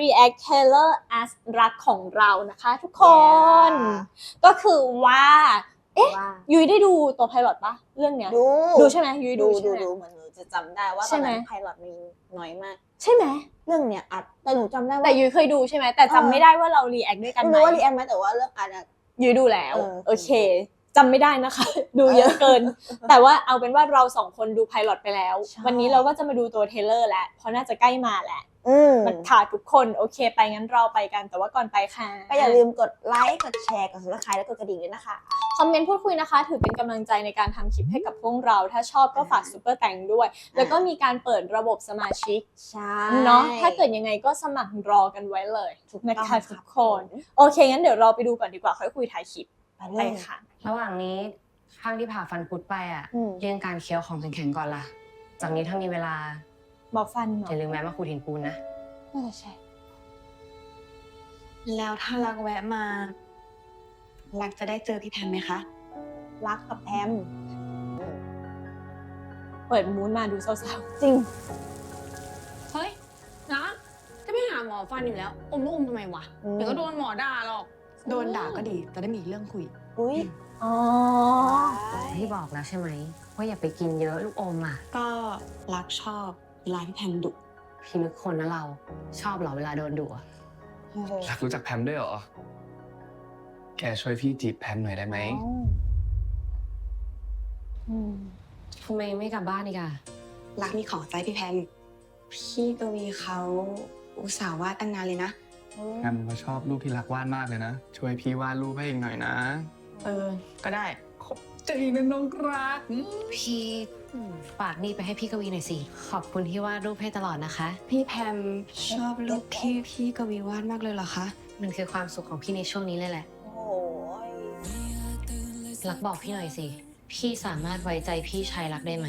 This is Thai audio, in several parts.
react Taylor as รักของเรานะคะทุกคน Yeah ก็คือว่า เอ๊ะว่ายุ้ยได้ดูตัวไพลอตปะเรื่องเนี้ย ดู ดูใช่ไหมยุ้ยดูดูใช่ดูไหม ดูเหมือนหนูจะจำได้ว่าใช่ตอนไหม นั้นไพลอตมีน้อยมาก ใช่ไหม เรื่องเนี้ยอัดแต่หนูจำได้ว่าแต่ยุ้ยเคยดูใช่ไหม แต่จำไม่ได้ว่าเรา react ด้วยกันไม่ไหมรู้ว่ารีแอคไหมแต่ว่าเรื่องอัดอะ ยุ้ยดูแล้ว เออ โอเคจำไม่ได้นะคะ ดูเยอะเกิน แต่ว่าเอาเป็นว่าเราสองคนดูไพลอตไปแล้ว ใช่ วันนี้เราก็จะมาดูตัวเทเลอร์แล้วเพราะน่าจะใกล้มาแหละอื มมันขาดทุกคนโอเค ไปงั้นเราไปกันแต่ว่าก่อนไปค่ะ ก็อย่าลืมกดไลค์ กดแชร์ กด subscribe และกดกระดิ่งด้วยนะคะ คอมเมนต์พูดคุยนะคะ ถือเป็นกำลังใจในการทำคลิปให้กับพวกเรา ถ้าชอบก็ฝากซุปเปอร์แตงด้วย แล้วก็มีการเปิดระบบสมาชิกใช่เนาะถ้าเกิดยังไงก็สมัครรอกันไว้เลยถูกนะต้องคะรับทุกคน โอเค งั้นเดี๋ยวเราไปดูก่อนดีกว่าค่อยคุยถ่ายคลิปไปไปเลยค่ะ ระหว่างนี้ข้างที่ผ่าฟันพุดไปอะอืมเลี่ยงการเคี้ยวของแข็งๆก่อนล่ะ จากนี้ถ้ามีเวลา บอกฟันเนาะอย่าลืมแวะมาขูดหินปูนนะ น่าจะใช่ แล้วถ้ารักแวะมา รักจะได้เจอพี่แพมไหมคะ รักกับแพมเปิดมูนมาดูเศร้าจริง เฮ้ยนะจะไม่หาหมอฟันอยู่แล้ว อมลูกอมทำไมวะ อืม เดี๋ยวก็โดนหมอด่าหรอกโดนด่าก็ดีจะได้มีเรื่องคุย อุ้ยๆอ๋อพี่บอกแล้วใช่ไหมว่าอย่าไปกินเยอะลูกอมอะ ก็รักชอบ เวลาพี่แพมดุพี่นึกคนนะเราชอบเหรอเวลาโดนดุอะรักรู้จักแพมด้วยเหรอ แกช่วยพี่จีบแพมหน่อยได้ไหมอืมทำไมไม่กลับบ้านอีกอะรักมีของใจพี่แพม พี่กวีเขาอุตส่าห์วาดตั้งนานเลยนะแพมเขาชอบรูปที่รักวาดมากเลยนะ ช่วยพี่วาดรูปให้อีกหน่อยนะ เออ ก็ได้ขอบ ใจนะน้องรัก พี่ฝากนี่ไปให้พี่กวีหน่อยสิ ขอบคุณที่วาดรูปให้ตลอดนะคะ พี่แพมชอบรูปที่พี่กวีวาดมากเลยเหรอคะ มันคือความสุขของพี่ในช่วงนี้เลยแหละ โอ้ยรักบอกพี่หน่อยสิ พี่สามารถไว้ใจพี่ชายรักได้ไหม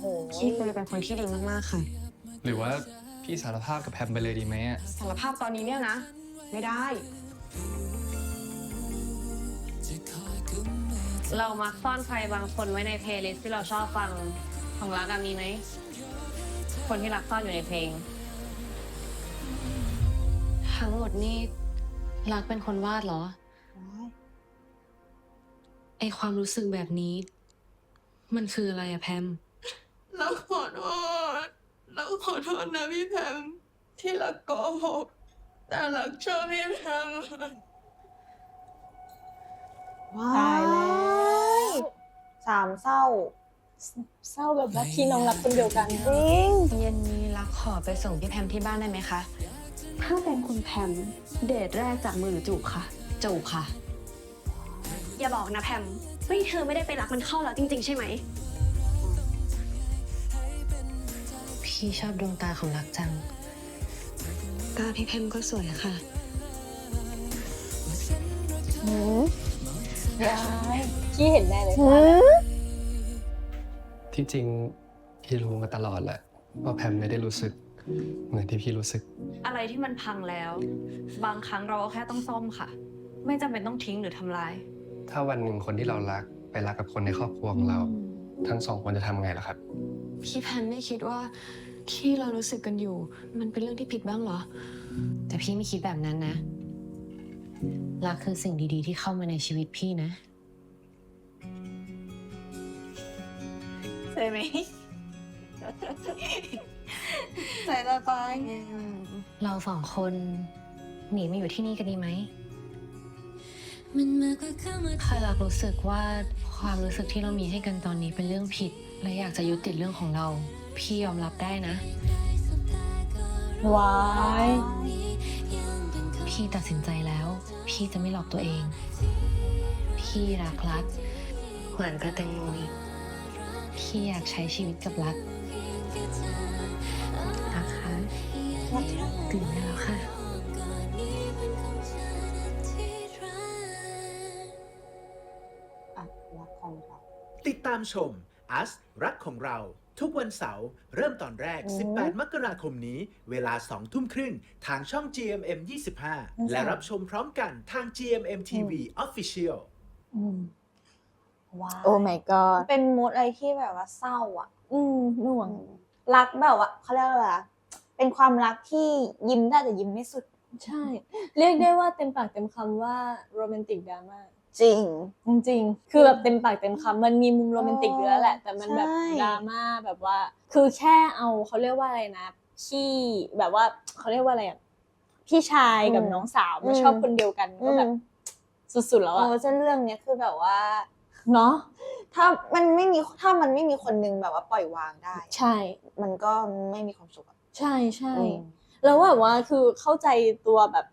โอ้ยพี่กวีเป็นคนที่ดีมากๆค่ะ หรือว่าพี่สารภาพกับแพมไปเลยดีไหมอะสารภาพตอนนี้เนี่ยนะ ไม่ได้ เรามักซ่อนใครบางคนไว้ในเพลย์ลิสต์ที่เราชอบฟังของรักอะมีไหม คนที่รักซ่อนอยู่ในเพลง ทั้งหมดนี่รักเป็นคนวาดเหรอ ไอความรู้สึกแบบนี้ มันคืออะไรอะแพม เราขอโทษ เราขอโทษนะพี่แพมที่เราโกหกแต่เราชอบพี่แพม ว้าตายแล้วสามเศร้า เศร้าแบบว่าพี่น้องรักคนเดียวกันจริงเย็นนี้รักขอไปส่งพี่แพมที่บ้านได้ไหมคะ ถ้าเป็นคุณแพมเดทแรกจากมือหรือจูบค่ะ จูบค่ะ อย่าบอกนะแพมว่าเธอไม่ได้ไปรักมันเข้าแล้วจริง ๆ ใช่ไหม พี่ชอบดวงตาของรักจังก็พี่แพมก็สวยค่ะ หืม พี่เห็นแน่เลยหืมที่จริงพี่รู้มาตลอดแหละว่าแพมไม่ได้รู้สึก เหมือนที่พี่รู้สึก อะไรที่มันพังแล้ว บางครั้งเราก็แค่ต้องซ่อมค่ะ ไม่จำเป็นต้องทิ้งหรือทำลาย ถ้าวันหนึ่งคนที่เรารักไปรักกับคนในครอบครัวของเรา ทั้งสองคนจะทำไงล่ะครับ พี่แพมไม่คิดว่าที่เรารู้สึกกันอยู่ มันเป็นเรื่องที่ผิดบ้างเหรอ แต่พี่ไม่คิดแบบนั้นนะ รักคือสิ่งดีๆ ที่เข้ามาในชีวิตพี่นะ ใช่ไหมใส่ละไปเราสองคนหนีมาอยู่ที่นี่กันดีไหมถ้ารักรู้สึกว่าความรู้สึกที่เรามีให้กันตอนนี้เป็นเรื่องผิด และอยากจะยุติเรื่องของเรา พี่ยอมรับได้นะ ว้าย พี่ตัดสินใจแล้ว พี่จะไม่หลอกตัวเอง พี่รักรักเหมือนกระแตงโมอีกพี่อยากใช้ชีวิตกับรักนะคะตื่นได้แล้วค่ะอะรักของเราติดตามชม Us รักของเรา ทุกวันเสาร์เริ่มตอนแรกอืม18 มกราคมนี้ เวลา 2 ทุ่มครึ่ง ทางช่อง GMM 25 และรับชมพร้อมกันทาง GMM TV Official อืมว้าวโอ้ my god เป็นมูดอะไรที่แบบว่าเศร้าอะ อืมหน่วง รักแบบว่าเขาเรียกว่าอะไรอะเป็นความรักที่ยิ้มได้แต่ยิ้มไม่สุด ใช่ เรียกได้ว่าเต็มปากเต็มคำว่าโรแมนติกดราม่า จริง จริงๆ คือแบบเต็มปากเต็มคำมันมีมุมโรแมนติกอยู่แล้วแหละ แต่มันแบบใช่ ดราม่าแบบว่า คือแค่เอาเขาเรียกว่าอะไรนะ พี่แบบว่าเขาเรียกว่าอะไรอะพี่ชายกับน้องสาวมาชอบคนเดียวกันก็แบบสุดๆแล้วโอ้อะเส้นเรื่องเนี้ยคือแบบว่า เนาะถ้ามันไม่มีถ้ามันไม่มีคนนึงแบบว่าปล่อยวางได้ ใช่ มันก็ไม่มีความสุขอะใช่ใช่ อืม แล้วแบบว่าคือเข้าใจตัวแบบ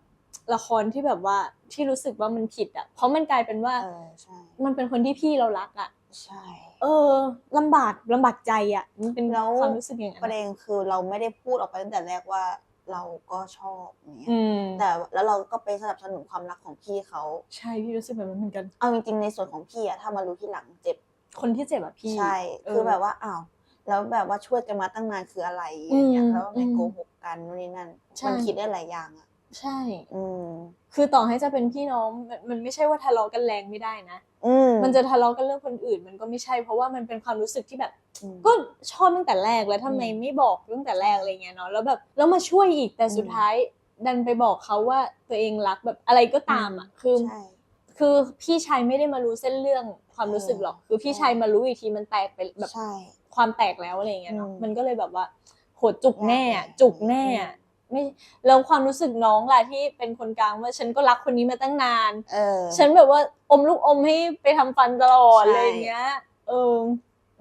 ละครที่แบบว่าที่รู้สึกว่ามันผิดอะเพราะมันกลายเป็นว่าเออใช่มันเป็นคนที่พี่เรารักอะใช่ เออลำบากลำบากใจอะมันเป็นแล้ว ความรู้สึกอย่างนั้นประอะเด็นคือเราไม่ได้พูดออกไปตั้งแต่แรกว่าเราก็ชอบอย่างเงี้ยอืมแต่แล้วเราก็ไปสนับสนุนความรักของพี่เขาใช่พี่รู้สึกแบบนั้นเหมือนกัน เอาจริงๆในส่วนของพี่อะถ้ามารู้ที่หลังเจ็บคนที่เจ็บอะพี่ ใช่ เออคือแบบว่าอ้าวแล้วแบบว่าช่วยกันมาตั้งนานคืออะไรอย่างเงี้ยอืมแล้วไม่อืมโกหกกันนู่นนี่นั่นใช่ มันคิดได้หลายอย่างอะ ใช่ อืม คือต่อให้จะเป็นพี่น้องมันมันไม่ใช่ว่าทะเลาะกันแรงไม่ได้นะ อืมมันจะทะเลาะกันเรื่องคนอื่น มันก็ไม่ใช่ เพราะว่ามันเป็นความรู้สึกที่แบบ อืม ก็ชอบตั้งแต่แรกแล้วทำไมอืมไม่บอกตั้งแต่แรกอะไรเงี้ยเนาะแล้วแบบแล้วมาช่วยอีกแต่อืมสุดท้าย ดันไปบอกเขาว่าตัวเองรักแบบอะไรก็ตามอะคือ ใช่ คือพี่ชายไม่ได้มารู้เส้นเรื่องความรู้สึกหรอกเออคือพี่ใช่ชายมารู้อีกทีมันแตกไปแบบ ใช่ ความแตกแล้วอะไรเงี้ยเนาะอืมมันก็เลยแบบว่าโหจุกแน่อะยากเลยจุกแน่อะ ไม่แล้วความรู้สึกน้องล่ะที่เป็นคนกลางว่าฉันก็รักคนนี้มาตั้งนาน เออ ฉันแบบว่าอมลูกอมให้ไปทำฟันตลอดใช่ อะไรอย่างเงี้ย เออ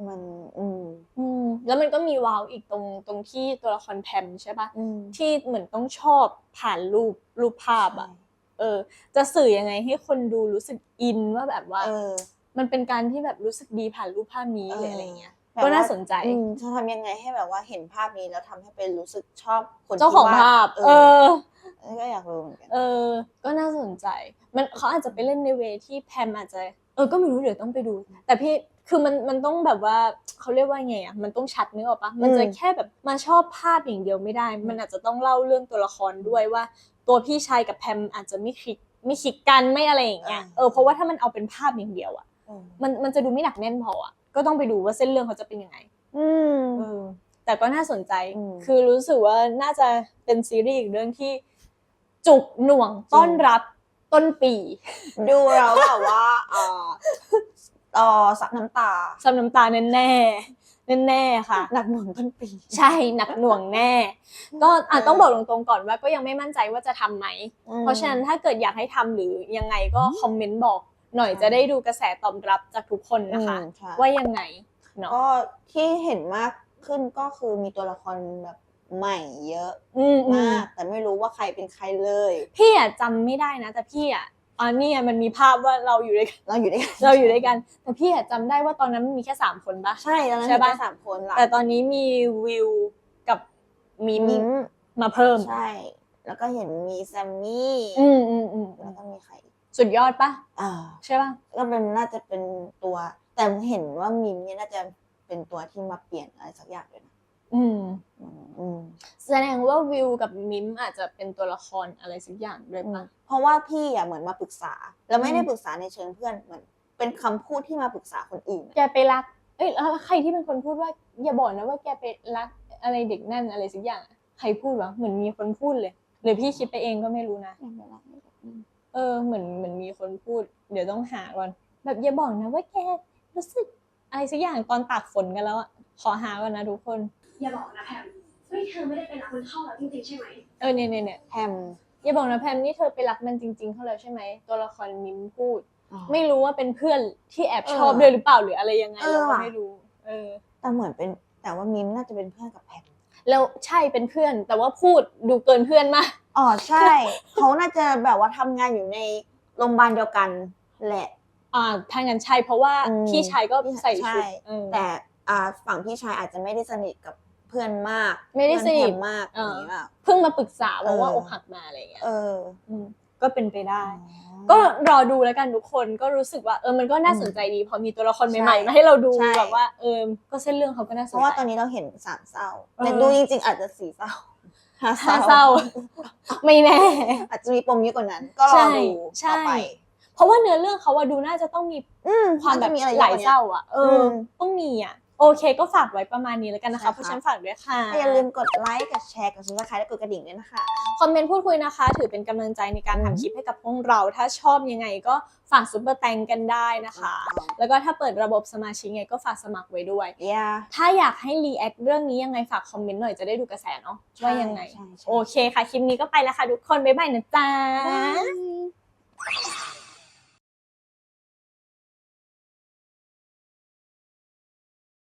มัน อืมอืม แล้วมันก็มีว้าวอีกตรงตรงที่ตัวละครแพมใช่ปะอืมที่เหมือนต้องชอบผ่านรูปรูปภาพอะเออ จะสื่อยังไงให้คนดูรู้สึกอินว่าแบบว่า เออ มันเป็นการที่แบบรู้สึกดีผ่านรูปภาพนี้เออหรืออะไรเงี้ยแบบ ก็น่าว่าสนใจอืมจะทำยังไงให้แบบว่าเห็นภาพนี้แล้วทำให้เป็นรู้สึกชอบคนเจ้าของที่วดภาพเอเอออก็อยากรู้เหมือนกันเออ ก็น่าสนใจ มันเขาอาจจะไปเล่นในเวที่แพมอาจจะเออก็ไม่รู้เดี๋ยวต้องไปดู แต่พี่คือมันมันต้องแบบว่าเขาเรียกว่าไงอะมันต้องชัดนึกออกปะมันจะอืมแค่แบบมาชอบภาพอย่างเดียวไม่ได้ มันอาจจะต้องเล่าเรื่องตัวละครด้วยว่า ตัวพี่ชายกับแพมอาจจะไม่คลิกไม่คลิกกันไม่อะไรอย่างเงี้ยเออเพราะว่าถ้ามันเอาเป็นภาพอย่างเดียวอะเออมันมันจะดูไม่หนักแน่นพออะ ก็ต้องไปดูว่าเส้นเรื่องเขาจะเป็นยังไงอืมเออแต่ก็น่าสนใจ อืม คือรู้สึกว่าน่าจะเป็นซีรีส์อีกเรื่องที่ จุกหน่วงต้อนรับต้นปีดูแล้วแบบว่าเอ่อเอ่อซับน้ำตา ซ้ำน้ำตาแน่แน่ๆแน่ๆค่ะ หนักหน่วงต้นปี ใช่หนักหน่วงแน่ ก็อะเออต้องบอกตรงๆก่อนว่าก็ยังไม่มั่นใจว่าจะทำไหมอืมเพราะฉะนั้นถ้าเกิดอยากให้ทำหรือยังไงก็คอมเมนต์บอก หน่อยใช่จะได้ดูกระแสตอบรับจากทุกคนนะคะ อืมใช่ ว่ายังไงเนาะก็ที่เห็นมากขึ้นก็คือมีตัวละครแบบใหม่เยอะอืมอืมมาก แต่ไม่รู้ว่าใครเป็นใครเลย พี่อะจำไม่ได้นะ แต่พี่อะอ๋อนี่ไงมันมีภาพว่าเราอยู่ด้วยกัน เราอยู่ด้วยกันเราอยู่ด้วยกัน แต่พี่อะจำได้ว่าตอนนั้นมันมีแค่สามคนปะ ใช่ตอนนั้นใช่มีปะแค่สามคนหลักแต่ตอนนี้มีวิวกับมิมมิ้มมาเพิ่ม ใช่ แล้วก็เห็นมีแซมมี่อืมอืมอืมแล้วก็มีใครอีก สุดยอดปะอ่าใช่ปะก็เป็นน่าจะเป็นตัว แต่เห็นว่ามิมเนี่ยน่าจะเป็นตัวที่มาเปลี่ยนอะไรสักอย่างเลยนะอืมอืมอืมแสดงว่าวิวกับมิมอาจจะเป็นตัวละครอะไรสักอย่างด้วยปะเพราะว่าพี่อะเหมือนมาปรึกษา แล้วไม่ได้อืมปรึกษาในเชิงเพื่อนเหมือนเป็นคำพูดที่มาปรึกษาคนอื่นแกไปรัก เอ้ยแล้วใครที่เป็นคนพูดว่าอย่าบอกนะว่าแกไปรักอะไรเด็กนั่นอะไรสักอย่างอะใครพูดวะเหมือนมีคนพูดเลยหรือพี่คิดไปเองก็ไม่รู้นะ เออเหมือนเหมือนมีคนพูด เดี๋ยวต้องหาก่อน แบบอย่าบอกนะว่าแกรู้สึกอะไรสักอย่างตอนตากฝนกันแล้วอะขอหาก่อนนะทุกคน อย่าบอกนะแพมเฮ้ยเธอไม่ได้เป็นรักมันเข้าแล้วจริงๆใช่ไหมเออเนี่ยเนี่ยเนี่ยแฮมอย่าบอกนะแพมนี่เธอไปรักมันจริง ๆ เขาแล้วใช่ไหมตัวละครมิมพูดอ๋อไม่รู้ว่าเป็นเพื่อนที่แอบเออชอบด้วยหรือเปล่าหรืออะไรยังไงเออเราก็ว่ะไม่รู้ เออ แต่เหมือนเป็นแต่ว่ามิมน่าจะเป็นเพื่อนกับแพม แล้วใช่เป็นเพื่อน แต่ว่าพูดดูเกินเพื่อนมาก อ๋อใช่ เขาน่าจะแบบว่าทำงานอยู่ในโรงพยาบาลเดียวกันแหละ อ่าถ้างั้นใช่เพราะว่าอืม พี่ชายก็ใส่ใช่ชุดเออ แต่อ่าฝั่งพี่ชายอาจจะไม่ได้สนิทกับเพื่อนมากไม่ได้สนิทเพื่อนแพมมากเอออ ย่างนี้แบบเพิ่งมาปรึกษาว่าว่าเออ อกหักมาอะไรอย่างเงี้ยเออ ม ก็เป็นไปได้อ๋อก็รอดูแล้วกันทุกคนก็รู้สึกว่าเออมันก็น่าสนใจดี พอมีตัวละครใช่ใหม่ๆมาให้เราดูใช่ แบบว่าเออก็เส้นเรื่องเขาก็น่าสนเพใจราะว่าตอนนี้เราเห็นสามเศร้าเออ แต่ดูจริงๆอาจจะสี่เศร้าห้าห้าเศร้า ไม่แน่ อาจจะมีปมเยอะกว่านั้น ก็รอใช่ดูใช่ ต่อไปเพราะว่าเนื้อเรื่องเขาว่าดูน่าจะต้องมีอืมความแบบน่จะมีอะไรหลายอะกว่นี้เศร้าอะเอออมต้องมีอะ โอเคก็ฝากไว้ประมาณนี้แล้วกันนะคะใช่ค่ะเพราะฉันฝากด้วยค่ะ อย่าลืมกดไลค์ กดแชร์ กดซับสไครต์และกดกระดิ่งด้วยนะคะ คอมเมนต์พูดคุยนะคะ ถือเป็นกำลังใจในการทำคลิปให้กับพวกเรา ถ้าชอบยังไงก็ฝากซุปเปอร์แตงกันได้นะคะ แล้วก็ถ้าเปิดระบบสมาชิกไงก็ฝากสมัครไว้ด้วยอย่าถ้าอยากให้รีแอคเรื่องนี้ยังไงฝากคอมเมนต์หน่อยจะได้ดูกระแสเนาะว่ายังไงใช่ใช่โอเคค่ะ คลิปนี้ก็ไปแล้วค่ะทุกคน บ๊ายบายนะจ๊ะบ๊ายบาย